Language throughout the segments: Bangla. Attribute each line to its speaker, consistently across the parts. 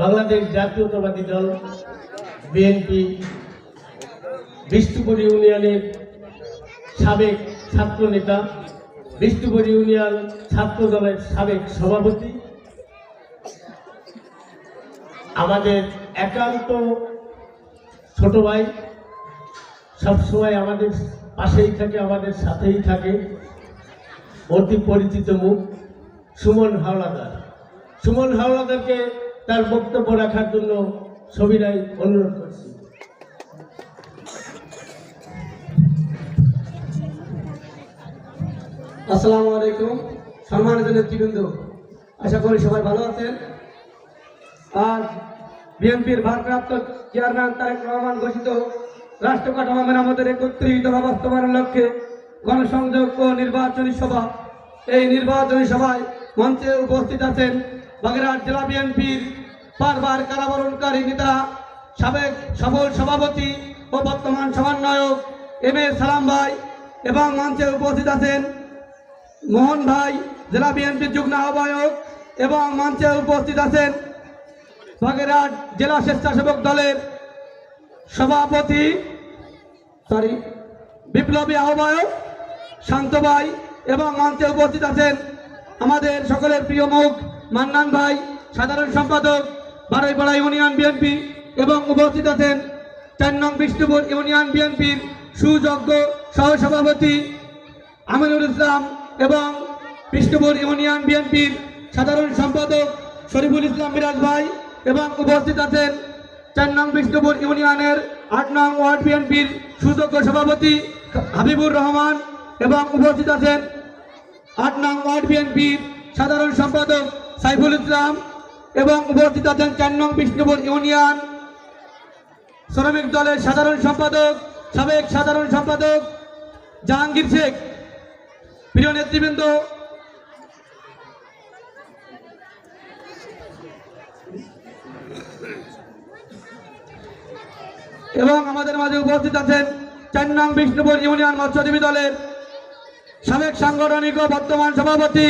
Speaker 1: বাংলাদেশ জাতীয়তাবাদী দল, বিএনপি, বিষ্ণুপুর ইউনিয়নের সাবেক ছাত্রনেতা বিষ্ণুপুর ইউনিয়ন ছাত্র দলের সাবেক সভাপতি। আমাদের একান্ত ছোট ভাই সবসময় আমাদের পাশেই থাকে, আমাদের সাথেই থাকে। অতি পরিচিত মুখ, সুমন হাওলাদার। সুমন হাওলাদারকে তার বক্তব্য রাখার জন্য সবিনাই অনুরোধ করছি।
Speaker 2: আসসালামু আলাইকুম, সম্মানিত নেতৃবৃন্দ, আশা করি সবাই ভালো আছেন। আজ বিএনপির ভারপ্রাপ্ত চেয়ারম্যান তারেক রহমান ঘোষিত রাষ্ট্র কাঠামো মেরামতের একত্রিত বাস্তবায়নের লক্ষ্যে গণসংযোগ ও নির্বাচনী সভা। এই নির্বাচনী সভায় মঞ্চে উপস্থিত আছেন বাগেরহাট জেলা বিএনপির বারবার কারাবরণকারী নেতা, সাবেক সফল সভাপতি ও বর্তমান সমন্বয়ক এম এ সালাম ভাই এবং মঞ্চে উপস্থিত আছেন মোহন ভাই, জেলা বিএনপির যুগ্ম আহ্বায়ক এবং মঞ্চে উপস্থিত আছেন বাগেরহাট জেলা স্বেচ্ছাসেবক দলের সভাপতি সরি বিপ্লবী আহ্বায়ক শান্ত ভাই এবং মঞ্চে উপস্থিত আছেন আমাদের সকলের প্রিয় মুখ, মান্নান ভাই, সাধারণ সম্পাদক, বারৈপাড়া ইউনিয়ন বিএনপি এবং উপস্থিত আছেন চার নং বিষ্ণুপুর ইউনিয়ন বিএনপির সুযোগ্য সহসভাপতি আমিনুল ইসলাম এবং বিষ্ণুপুর ইউনিয়ন বিএনপির সাধারণ সম্পাদক শরীফুল ইসলাম মিরাজ ভাই এবং উপস্থিত আছেন চার নং বিষ্ণুপুর ইউনিয়নের আট নং ওয়ার্ড বিএনপির সুযোগ্য সভাপতি হাবিবুর রহমান এবং উপস্থিত আছেন আট নং ওয়ার্ড বিএনপির সাধারণ সম্পাদক সাইফুল ইসলাম এবং উপস্থিত আছেন চার নং বিষ্ণুপুর ইউনিয়ন শ্রমিক দলের সাধারণ সম্পাদক, সাবেক সাধারণ সম্পাদক জাহাঙ্গীর শেখ। প্রিয় নেতৃবৃন্দ, এবং আমাদের মাঝে উপস্থিত আছেন চার নং বিষ্ণুপুর ইউনিয়ন মৎস্যজীবী দলের সাবেক সাংগঠনিক ও বর্তমান সভাপতি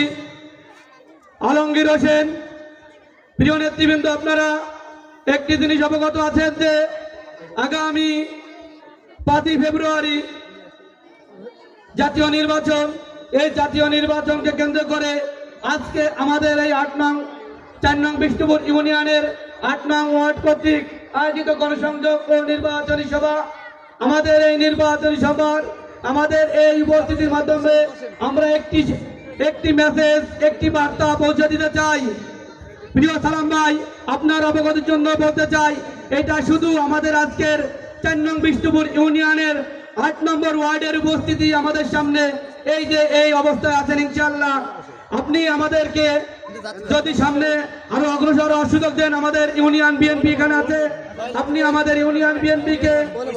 Speaker 2: আলমগীর হোসেন। প্রিয় নেতৃবৃন্দ, আপনারা একটি জিনিস অবগত আছেন যে আগামী পাঁচই ফেব্রুয়ারি জাতীয় নির্বাচন, এই জাতীয় নির্বাচনকে কেন্দ্র করে আজকে আমাদের এই আট নং, চার নং বিষ্ণুপুর ইউনিয়নের আট নং ওয়ার্ড কর্তৃক আয়োজিত গণসংযোগ ও নির্বাচনী সভা। আমাদের এই নির্বাচনী সভার আমাদের এই উপস্থিতির মাধ্যমে আমরা একটি একটি মেসেজ একটি বার্তা পৌঁছে দিতে চাই। প্রিয় সালাম ভাই, আপনার অবগতির জন্য বলতে চাই, এটা শুধু আমাদের আজকের চার নং বিষ্ণুপুর ইউনিয়নের আট নম্বর ওয়ার্ডের উপস্থিতি আমাদের সামনে। এই যে এই অবস্থায় আছেন ইনশাল্লাহ আপনি আমাদেরকে যদি সামনে আরও অগ্রসর সুযোগ দেন, আমাদের ইউনিয়ন বিএনপি এখানে আছে। আপনি আমাদের ইউনিয়ন বিএনপি কে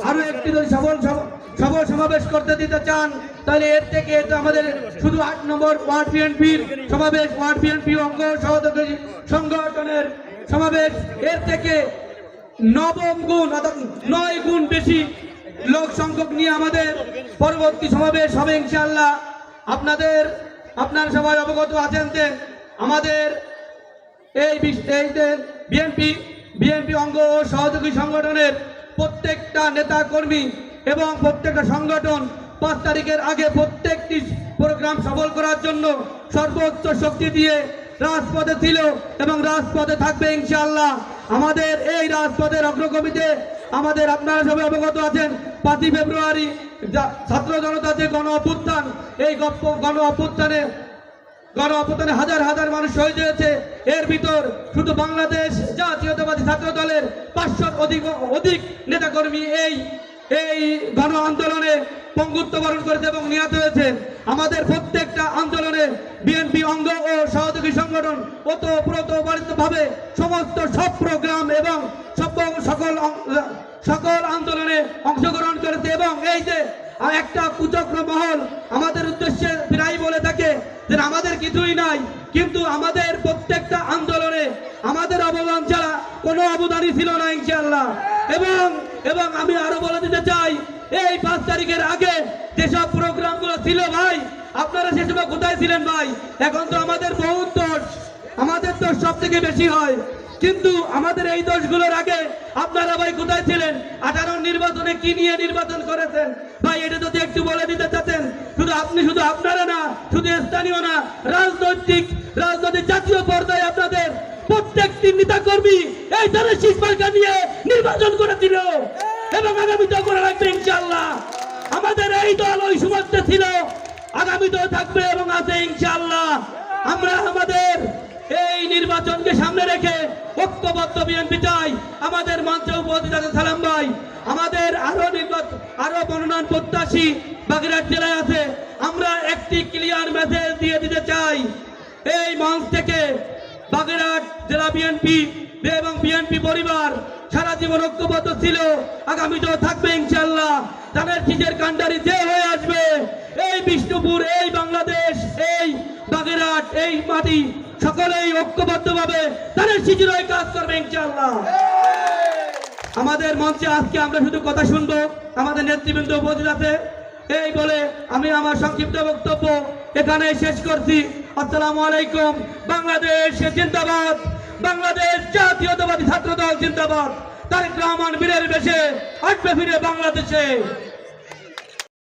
Speaker 2: আরও একটি যদি সফল সফল সমাবেশ করতে দিতে চান, তাহলে এর থেকে আমাদের শুধু আট নম্বর ওয়ার্ড বিএনপির সমাবেশ, ওয়ার্ড বিএনপি অঙ্গ সহযোগী সংগঠনের সমাবেশ। এর থেকে নবম গুণ অর্থাৎ নয় গুণ বেশি লোক সংখ্যক নিয়ে আমাদের পরবর্তী সমাবেশ হবে ইনশাল্লাহ আপনাদের, আপনার সবাই অবগত আছেন আমাদের এই বিএনপি বিএনপি অঙ্গ ও সহযোগী সংগঠনের প্রত্যেকটা নেতা কর্মী এবং প্রত্যেকটা সংগঠন পাঁচ তারিখের আগে প্রত্যেকটি প্রোগ্রাম সফল করার জন্য সর্বোচ্চ শক্তি দিয়ে রাজপথে ছিল এবং রাজপথে থাকবে ইনশাল্লাহ আমাদের এই রাজপথের অগ্রগতিতে আমাদের আপনারা সবাই অবগত আছেন, পাঁচই ফেব্রুয়ারি ছাত্র জনতা যে গণ অভ্যুত্থান, এই গণ অভ্যুত্থানে গণ অভ্যুত্থানে হাজার হাজার মানুষ শহীদ হয়েছে এর ভিতর শুধু বাংলাদেশ জাতীয়তাবাদী ছাত্র দলের পাঁচশোর অধিক অধিক নেতাকর্মী এই এই গণ আন্দোলনে পঙ্গুত্ব বরণ করেছে এবং নিহত হয়েছে। আমাদের প্রত্যেকটা আন্দোলনে বিএনপি অঙ্গ ও সহযোগী সংগঠন ওতপ্রোত ভাবে সমস্ত সব প্রোগ্রাম এবং সব সকল সকল আন্দোলনে অংশগ্রহণ করেছে এবং এই যে একটা কুচক্র মহল আমাদের উদ্দেশ্যে প্রায় বলে থাকে যে আমাদের কিছুই নাই, কিন্তু আমাদের প্রত্যেকটা আন্দোলনে আমাদের অবদান ছাড়া কোনো অবদানই ছিল না ইনশাল্লাহ এবং এবং আমি আরও বলে দিতে চাই, এই পাঁচ তারিখের আগে যেসব প্রোগ্রামগুলো ছিল ভাই, আপনারা সে সময় কোথায় ছিলেন ভাই? এখন তো আমাদের বহু দোষ, আমাদের দোষ সব থেকে বেশি হয়। কিন্তু আমাদের এই দোষগুলোর আগে আপনারা ভাই কোথায় ছিলেন? আঠারো নির্বাচনে কি নিয়ে নির্বাচন করেছেন? ভাই, এটা যদি একটু বলে দিতে চাচ্ছেন, শুধু আপনি, শুধু আপনারা না, শুধু স্থানীয় না, রাজনৈতিক রাজনৈতিক জাতীয় পর্যায়ে আপনাদের প্রত্যেকটি নেতা কর্মী এই ধরনের শীষমার্কা নিয়ে নির্বাচন করেছিল। এবং আগামীতেও করে রাখবে ইনশাল্লাহ আমাদের এই দল ওই সমাজটা ছিল। আগামীতেও থাকবে এবং আছে ইনশাল্লাহ আমরা আমাদের এই নির্বাচনকে সামনে রেখে ঐক্যবদ্ধ বিএনপি চাই। আমাদের মঞ্চে উপস্থিত আছে সালাম ভাই। আরও মনোনয়ন প্রত্যাশী বাগেরহাট জেলায় আছে। আমরা একটি ক্লিয়ার মেসেজ দিয়ে দিতে চাই। এই মঞ্চ থেকে বাগেরহাট জেলা বিএনপি এবং বিএনপি পরিবার সারা জীবন ঐক্যবদ্ধ ছিল। আগামীতেও থাকবে ইনশাল্লাহ তাদের চিজের কান্ডারি যে হয়ে আসবে, এই বিষ্ণুপুর, এই বাংলাদেশ, এই বাগেরহাট, এই মাটি সকলেই ঐক্যবদ্ধভাবে তাদের শিশুরাই কাজ করবে ইনশাল্লাহ আমাদের মঞ্চে আজকে আমরা শুধু কথা শুনব, আমাদের নেতৃবৃন্দ উপস্থিত আছে। এই বলে আমি আমার সংক্ষিপ্ত বক্তব্য এখানে শেষ করছি। আসসালামু আলাইকুম, বাংলাদেশ জিন্দাবাদ, বাংলাদেশ জাতীয়তাবাদী ছাত্রদল জিন্দাবাদ। তারেক রহমান বীরের বেশে, আসবে ফিরে বাংলাদেশে।